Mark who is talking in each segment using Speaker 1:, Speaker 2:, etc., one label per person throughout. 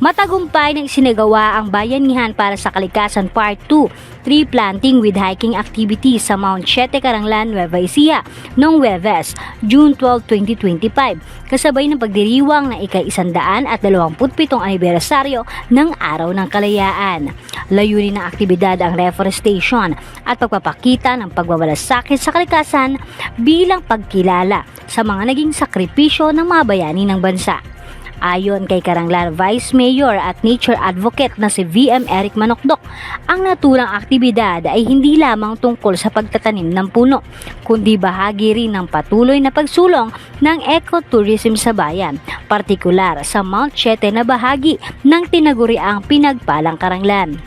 Speaker 1: Matagumpay na isinagawa ang bayanihan para sa kalikasan Part 2, tree planting with hiking activities sa Mount Siete Caranglan, Nueva Ecija noong Webes, June 12, 2025, kasabay ng pagdiriwang ng ika-127 anibersaryo ng Araw ng Kalayaan. Layunin ng aktibidad ang reforestation at pagpapakita ng pagwawalasakit sa kalikasan bilang pagkilala sa mga naging sakripisyo ng mga bayani ng bansa. Ayon kay Karanglan Vice Mayor at Nature Advocate na si VM Eric Manokdok, ang naturang aktibidad ay hindi lamang tungkol sa pagtatanim ng puno, kundi bahagi rin ng patuloy na pagsulong ng ecotourism sa bayan, partikular sa Mount Siete na bahagi ng tinaguriang pinagpalang Karanglan.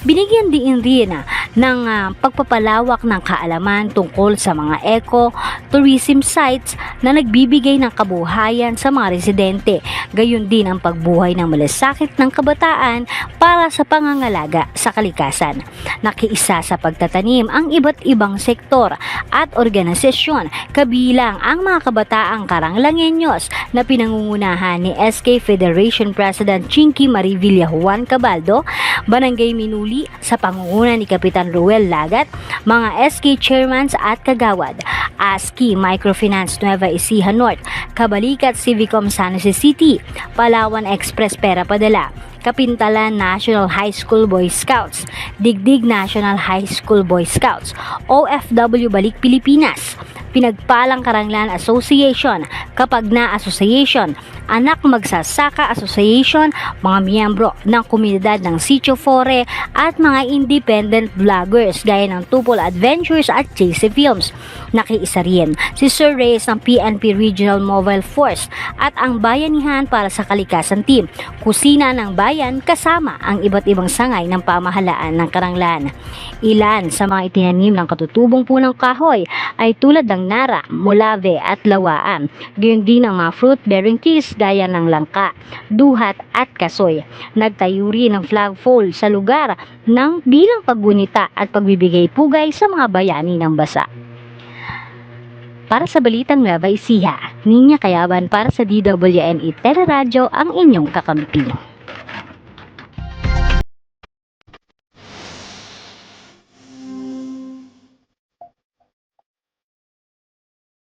Speaker 1: Binigyan din rin ah, ng ah, pagpapalawak ng kaalaman tungkol sa mga eco-tourism sites na nagbibigay ng kabuhayan sa mga residente, gayon din ang pagbuhay ng malasakit ng kabataan para sa pangangalaga sa kalikasan. Nakiisa sa pagtatanim ang iba't ibang sektor at organisasyon kabilang ang mga kabataang karanglangenyos na pinangungunahan ni SK Federation President Chinky Marivilla Juan Cabaldo, Barangay Minuli sa pangunguna ni Kapitan Ruel Lagat, mga SK Chairmans at Kagawad, ASCII Microfinance Nueva Ecija North, Kabalikat Civicom San Jose City, Palawan Express Pera Padala, Kapintalan National High School Boy Scouts, Digdig National High School Boy Scouts, OFW Balik Pilipinas, Pinagpalang Karanglan Association, Kapagna Association, Anak Magsasaka Association, mga miyembro ng komunidad ng Sitio Fore at mga independent vloggers gaya ng Tupol Adventures at JC Films. Nakiisa rin si Sir Reyes ng PNP Regional Mobile Force at ang Bayanihan para sa Kalikasan Team, kusina ng bayan kasama ang iba't ibang sangay ng pamahalaan ng Karanglan. Ilan sa mga itinanim ng katutubong punang kahoy ay tulad ng nara, mulave at lawaan. Gayon din ang mga fruit-bearing trees gaya ng langka, duhat at kasoy. Nagtayo rin ng flagpole sa lugar ng bilang paggunita at pagbibigay pugay sa mga bayani ng basa. Para sa Balitang Nueva Ecija, Ninya Kayaban para sa DWNE Teleradyo ang inyong kakampi.